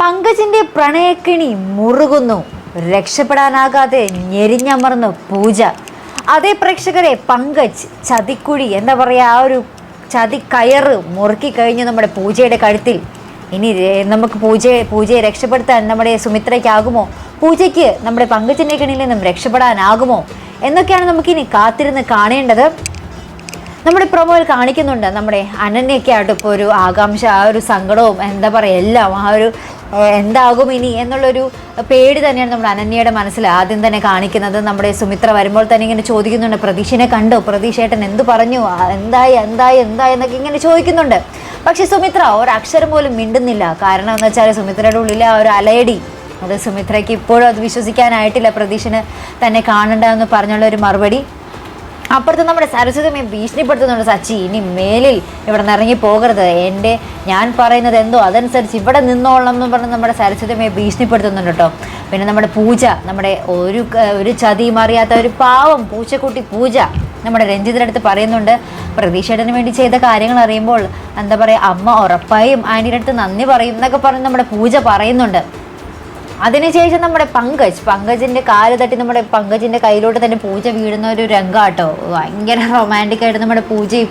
പങ്കജിന്റെ പ്രണയക്കിണി മുറുകുന്നു. രക്ഷപ്പെടാനാകാതെ ഞെരിഞ്ഞമർന്നു പൂജ. അതേ പ്രേക്ഷകരെ പങ്കജ് ചതിക്കുഴി എന്താ പറയുക ആ ഒരു ചതി കയറ് മുറുക്കി കഴിഞ്ഞു നമ്മുടെ പൂജയുടെ കഴുത്തിൽ. ഇനി നമുക്ക് പൂജയെ പൂജയെ രക്ഷപ്പെടുത്താൻ നമ്മുടെ സുമിത്രയ്ക്കാകുമോ? പൂജയ്ക്ക് നമ്മുടെ പങ്കജിന്റെ കിണിയിൽ നിന്നും രക്ഷപ്പെടാനാകുമോ? എന്നൊക്കെയാണ് നമുക്കിനി കാത്തിരുന്ന് കാണേണ്ടത്. നമ്മുടെ പ്രൊമോയിൽ കാണിക്കുന്നുണ്ട് നമ്മുടെ അനന്യൊക്കെ ആയിട്ട് ഇപ്പോൾ ഒരു ആകാംക്ഷ ആ ഒരു സങ്കടവും എന്താ പറയുക എല്ലാം ആ ഒരു എന്താകും ഇനി എന്നുള്ളൊരു പേടി തന്നെയാണ് നമ്മുടെ അനന്യയുടെ മനസ്സിൽ ആദ്യം തന്നെ കാണിക്കുന്നത്. നമ്മുടെ സുമിത്ര വരുമ്പോൾ തന്നെ ഇങ്ങനെ ചോദിക്കുന്നുണ്ട് പ്രതീക്ഷനെ കണ്ടോ? പ്രതീക്ഷേട്ടൻ എന്ത് പറഞ്ഞു? എന്തായി എന്തായി എന്തായി? എന്നൊക്കെ ഇങ്ങനെ ചോദിക്കുന്നുണ്ട്. പക്ഷേ സുമിത്ര ഒരു അക്ഷരം പോലും മിണ്ടുന്നില്ല. കാരണം എന്ന് വെച്ചാൽ സുമിത്രയുടെ ഉള്ളിലെ ആ ഒരു അലയടി. അത് സുമിത്രയ്ക്ക് ഇപ്പോഴും അത് വിശ്വസിക്കാനായിട്ടില്ല. പ്രതീക്ഷന് തന്നെ കാണണ്ട എന്ന് പറഞ്ഞുള്ള ഒരു മറുപടി. അപ്പുറത്ത് നമ്മുടെ സരസ്വതിമയെ ഭീഷണിപ്പെടുത്തുന്നുണ്ട് സച്ചി. ഇനി മേലിൽ ഇവിടെ നിന്ന് ഇറങ്ങി പോകരുത്. എന്റെ ഞാൻ പറയുന്നത് എന്തോ അതനുസരിച്ച് ഇവിടെ നിന്നോളണം എന്ന് പറഞ്ഞ് നമ്മുടെ സരസ്വതിമയെ ഭീഷണിപ്പെടുത്തുന്നുണ്ട് കേട്ടോ. പിന്നെ നമ്മുടെ പൂജ നമ്മുടെ ഒരു ഒരു ചതിയും അറിയാത്ത ഒരു പാവം പൂച്ചക്കുട്ടി പൂജ നമ്മുടെ രഞ്ജിതിന്റെ അടുത്ത് പറയുന്നുണ്ട്. പ്രതീക്ഷേട്ടന് വേണ്ടി ചെയ്ത കാര്യങ്ങൾ അറിയുമ്പോൾ എന്താ പറയുക അമ്മ ഉറപ്പായും ആന്റിയുടെ അടുത്ത് നന്ദി പറയും എന്നൊക്കെ പറഞ്ഞ് നമ്മുടെ പൂജ പറയുന്നുണ്ട്. അതിനുശേഷം നമ്മുടെ പങ്കജ് പങ്കജിന്റെ കാൽ തട്ടി നമ്മുടെ പങ്കജിന്റെ കയ്യിലോട്ട് തന്നെ പൂജ വീഴുന്ന ഒരു രംഗാട്ടോ. ഭയങ്കര റൊമാന്റിക് ആയിട്ട് നമ്മുടെ പൂജയും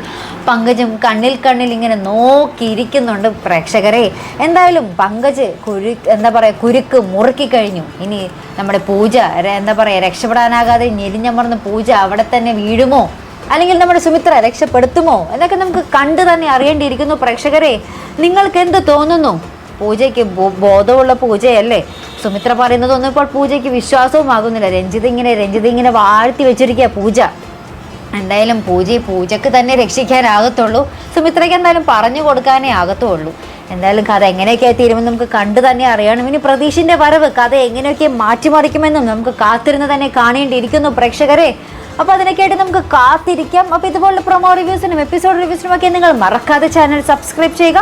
പങ്കജും കണ്ണിൽ കണ്ണിൽ ഇങ്ങനെ നോക്കിയിരിക്കുന്നുണ്ട് പ്രേക്ഷകരെ. എന്തായാലും പങ്കജ് കുരു എന്താ പറയുക കുരുക്ക് മുറുക്കി കഴിഞ്ഞു. ഇനി നമ്മുടെ പൂജ എന്താ പറയുക രക്ഷപ്പെടാനാകാതെ ഞെരിഞ്ഞമർന്ന് പൂജ അവിടെ തന്നെ വീഴുമോ? അല്ലെങ്കിൽ നമ്മുടെ സുമിത്ര രക്ഷപ്പെടുത്തുമോ? എന്നൊക്കെ നമുക്ക് കണ്ടു തന്നെ അറിയേണ്ടിയിരിക്കുന്നു പ്രേക്ഷകരെ. നിങ്ങൾക്ക് എന്ത് തോന്നുന്നു? പൂജയ്ക്ക് ബോധമുള്ള പൂജയല്ലേ? സുമിത്ര പറയുന്നതൊന്നും ഇപ്പോൾ പൂജയ്ക്ക് വിശ്വാസവും ആകുന്നില്ല രഞ്ജിത് ഇങ്ങനെ രഞ്ജിത് ഇങ്ങനെ വാഴ്ത്തി വെച്ചിരിക്കുക പൂജ. എന്തായാലും പൂജ പൂജക്ക് തന്നെ രക്ഷിക്കാനാകത്തുള്ളൂ. സുമിത്രയ്ക്ക് എന്തായാലും പറഞ്ഞു കൊടുക്കാനേ ആകത്തുള്ളൂ. എന്തായാലും കഥ എങ്ങനെയൊക്കെ തീരുമെന്ന് നമുക്ക് കണ്ടു തന്നെ അറിയണം. ഇനി പ്രതീഷിന്റെ വരവ് കഥ എങ്ങനെയൊക്കെ മാറ്റിമറിക്കുമെന്നും നമുക്ക് കാത്തിരുന്ന് തന്നെ കാണേണ്ടിയിരിക്കുന്നു പ്രേക്ഷകരെ. അപ്പോൾ അതിനൊക്കെയായിട്ട് നമുക്ക് കാത്തിരിക്കാം. അപ്പോൾ ഇതുപോലുള്ള പ്രൊമോ റിവ്യൂസിനും എപ്പിസോഡ് റിവ്യൂസിനും ഒക്കെ നിങ്ങൾ മറക്കാതെ ചാനൽ സബ്സ്ക്രൈബ് ചെയ്യുക.